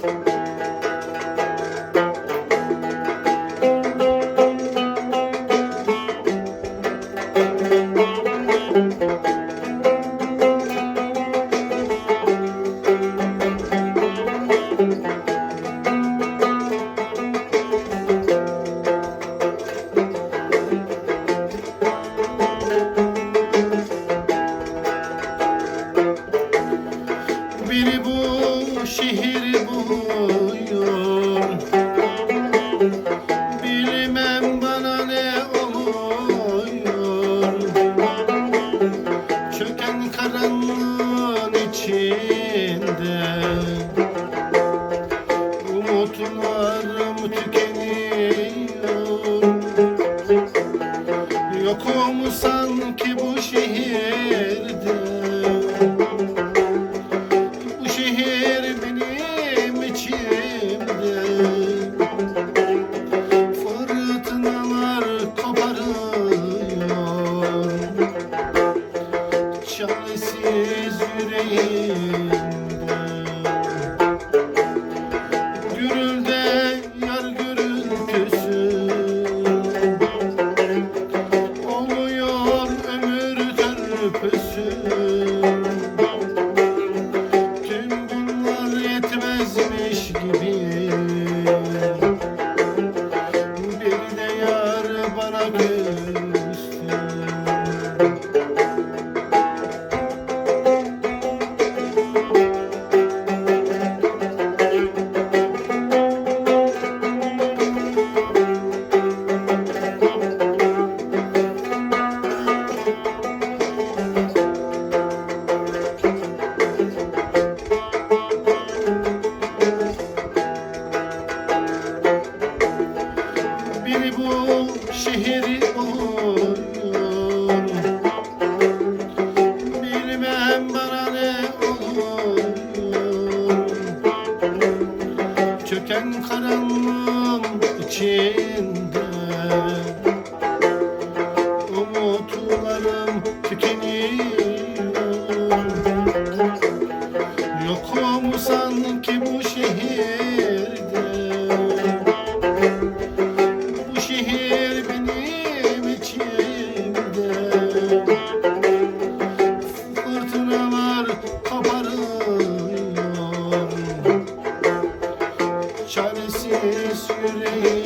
Gracias. Karanlığın içinde. Umutlarım tükeniyor. Yokum sanki bu şehirde Çaresiz yüreğimde Gürülde yar gürültüsü. Oluyor ömür törpüsü. Tüm bunlar yetmezmiş gibi. Bir de yar bana Çöken karanlığın içinde. Umutlarım tükeniyor. Yokum sanki bu şehirde Hallelujah.